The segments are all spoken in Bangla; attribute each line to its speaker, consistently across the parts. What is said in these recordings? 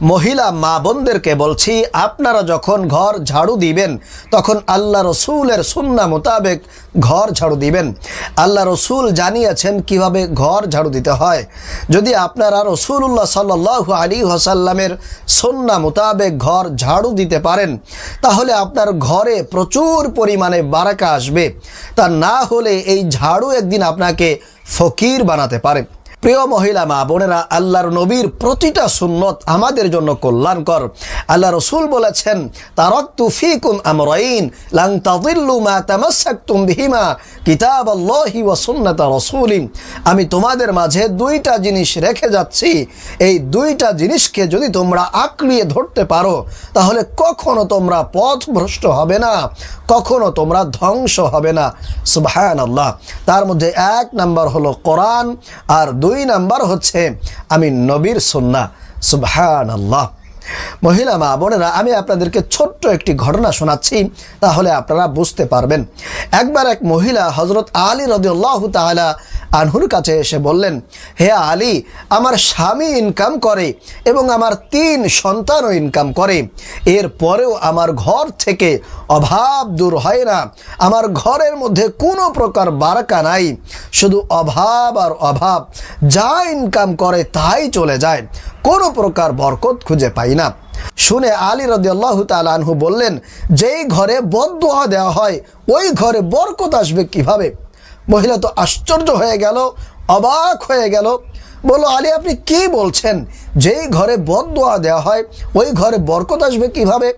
Speaker 1: মহিলা মা বোনদেরকে বলছি, আপনারা যখন ঘর ঝাড়ু দিবেন, তখন আল্লাহ রসুলের সুন্না মোতাবেক ঘর ঝাড়ু দিবেন। আল্লাহ রসুল জানিয়েছেন কীভাবে ঘর ঝাড়ু দিতে হয়। যদি আপনারা রসুল্লাহ সাল্লাহ আলী হাসাল্লামের সুন্না মোতাবেক ঘর ঝাড়ু দিতে পারেন, তাহলে আপনার ঘরে প্রচুর পরিমাণে বারাকা আসবে। তা না হলে এই ঝাড়ু একদিন আপনাকে ফকির বানাতে পারে। প্রিয় মহিলা, মা বোনেরা, আল্লাহর নবীর প্রতিটা সুন্নত আমাদের জন্য কল্যাণকর। আল্লাহ রসুল বলেছেন মা আমি তোমাদের মাঝে দুইটা জিনিস রেখে যাচ্ছি। এই দুইটা জিনিসকে যদি তোমরা আঁকড়িয়ে ধরতে পারো, তাহলে কখনো তোমরা পথ ভ্রষ্ট হবে না, কখনো তোমরা ধ্বংস হবে না। সুবহান আল্লাহ তার মধ্যে এক নাম্বার হলো কোরআন, আর দুই নাম্বার হচ্ছে আমি নবীর সুন্না সুবহান আল্লাহ মহিলা মা বোনেরা, আমি আপনাদেরকে ছোট্ট একটি ঘটনা শোনাচ্ছি, তাহলে আপনারা বুঝতে পারবেন। একবার এক মহিলা হজরত আলী রদিউল্লাহ তাআলা আনহুর কাছে এসে বললেন, হে আলী, আমার স্বামী ইনকাম করে এবং আমার তিন সন্তানও ইনকাম করে। এর পরেও আমার ঘর থেকে অভাব দূর হয় না। আমার ঘরের মধ্যে কোনো প্রকার বারাকা নাই। শুধু অভাব আর অভাব। যা ইনকাম করে তাই চলে যায়। কোনো প্রকার বরকত খুঁজে পাই না। শুনে আলী রদিয়াল্লাহ তালানহু বললেন, যেই ঘরে বদুয়া দেওয়া হয়, ওই ঘরে বরকত আসবে কীভাবে? মহিলা তো আশ্চর্য হয়ে গেল, অবাক হয়ে গেল। বলল আলী আপনি কি বলছেন? যেই ঘরে বদোয়া দেওয়া হয়, ওই ঘরে বরকত আসবে কীভাবে?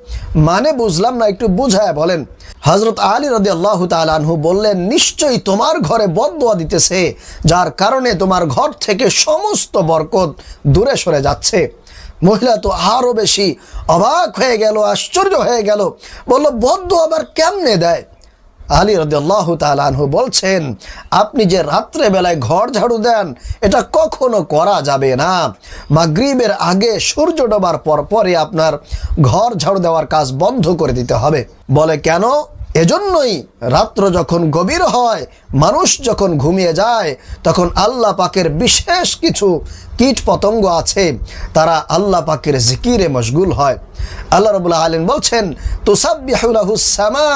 Speaker 1: মানে বুঝলাম না, একটু বুঝায় বলেন। হজরত আলী রদি আল্লাহ তালানহু বললেন, নিশ্চয়ই তোমার ঘরে বদোয়া দিতেছে, যার কারণে তোমার ঘর থেকে সমস্ত বরকত দূরে সরে যাচ্ছে। মহিলা তো আরও বেশি অবাক হয়ে গেল, আশ্চর্য হয়ে গেল। বলল বদ্ধ আবার কেমনে দেয়? আলী রদাল্লাহ তালানহু বলছেন, আপনি যে রাত্রে বেলায় ঘর ঝাড়ু দেন, এটা কখনো করা যাবে না। মাগরিবের আগে সূর্য ডোবার পর পরে আপনার ঘর ঝাড়ু দেওয়ার কাজ বন্ধ করে দিতে হবে। বলে কেন? এজন্যই রাত্র যখন গভীর হয়, মানুষ যখন ঘুমিয়ে যায়, তখন আল্লাহ পাকের বিশেষ কিছু কীট পতঙ্গ আছে, তারা আল্লাহ পাকের জিকিরে মশগুল হয়। আল্লাহ রবুল্লাহ আলিন বলছেন তুসাব্বিহুলাহু সামা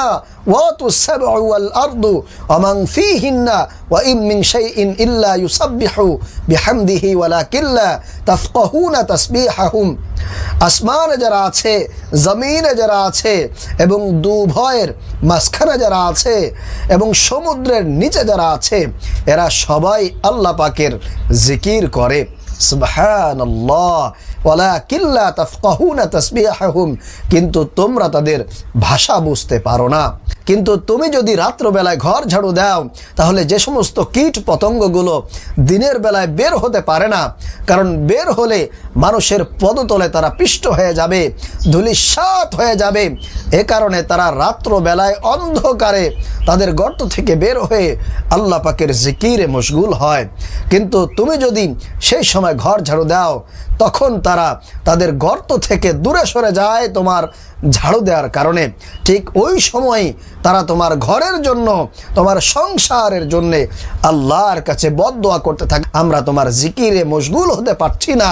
Speaker 1: ওয়া তুসাবউ ওয়াল আরদু ওয়া ফীহিন্না ওয়া ইম শাইইন ইল্লা ইউসাব্বিহু বিহামদিহি ওয়ালাকিল্লা তাফকাহুনা তাসবিহাহুম। আসমানে যারা আছে, জমিনে যারা আছে এবং দুভয়ের মাঝখানে যারা আছে এবং সমুদ্রের নিচে যারা আছে, এরা সবাই আল্লাহ পাকের জিকির করে। কিন্তু তোমরা তাদের ভাষা বুঝতে পারো না। কিন্তু তুমি যদি রাত্রবেলায় ঘর ঝাড়ু দাও, তাহলে যে সমস্ত কীট পতঙ্গগুলো দিনের বেলায় বের হতে পারে না। কারণ বের হলে মানুষের পদতলে তারা পিষ্ট হয়ে যাবে ধুলিসাত হয়ে যাবে। এ কারণে তারা রাত্রবেলায় অন্ধকারে তাদের গর্ত থেকে বের হয়ে আল্লাহ পাকের জিকিরে মশগুল হয়। কিন্তু তুমি যদি সেই সময় ঘর ঝাড়ু দাও, তখন তারা তাদের গর্ত থেকে দূরে সরে যায় তোমার ঝাড়ু দেওয়ার কারণে। ঠিক ওই সময় তারা তোমার ঘরের জন্য, তোমার সংসারের জন্যে আল্লাহর কাছে বদোয়া করতে থাকে। আমরা তোমার জিকিরে মশগুল হতে পারছি না।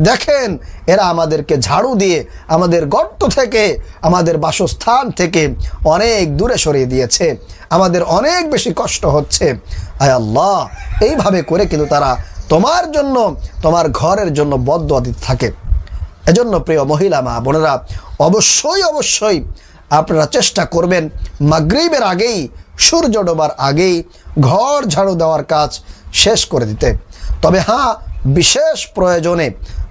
Speaker 1: দেখেন, এরা আমাদেরকে ঝাড়ু দিয়ে আমাদের গর্ত থেকে, আমাদের বাসস্থান থেকে অনেক দূরে সরিয়ে দিয়েছে। আমাদের অনেক বেশি কষ্ট হচ্ছে। আয় আল্লাহ, এইভাবে করে কিন্তু তারা তোমার জন্য, তোমার ঘরের জন্য বদোয়া দিতে থাকে। এজন্য প্রিয় মহিলা, মা বোনেরা, অবশ্যই অবশ্যই আপনারা চেষ্টা করবেন মাগরিবের আগেই, সূর্য ডোবার আগেই ঘর ঝাড়ু দেওয়ার কাজ শেষ করে দিতে। তবে হ্যাঁ বিশেষ প্রয়োজনে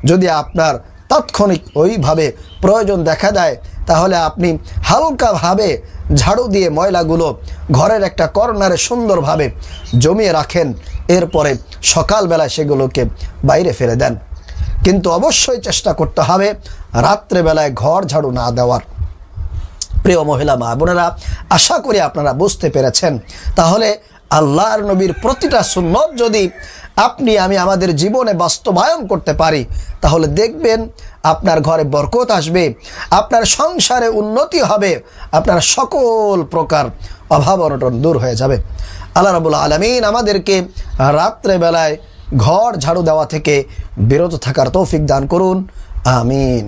Speaker 1: যদি আপনার তাৎক্ষণিক ওইভাবে প্রয়োজন দেখা দেয় তাহলে আপনি হালকাভাবে ঝাড়ু দিয়ে ময়লাগুলো ঘরের একটা কর্নারে সুন্দরভাবে জমিয়ে রাখেন। এরপরে সকালবেলায় সেগুলোকে বাইরে ফেলে দেন। কিন্তু অবশ্যই চেষ্টা করতে হবে রাত্রেবেলায় ঘর ঝাড়ু না দেওয়ার। প্রিয় মহিলা মা বোনেরা, আশা করি আপনারা বুঝতে পেরেছেন। তাহলে আল্লাহর নবীর প্রতিটা সুন্নত যদি আপনি, আমি আমাদের জীবনে বাস্তবায়ন করতে পারি, তাহলে দেখবেন আপনার ঘরে বরকত আসবে, আপনার সংসারে উন্নতি হবে, আপনার সকল প্রকার অভাব অনটন দূর হয়ে যাবে। আল্লাহ রবুল আলমিন আমাদেরকে রাত্রেবেলায় ঘর ঝাড়ু দেওয়া থেকে বিরত থাকার তৌফিক দান করুন। আমিন।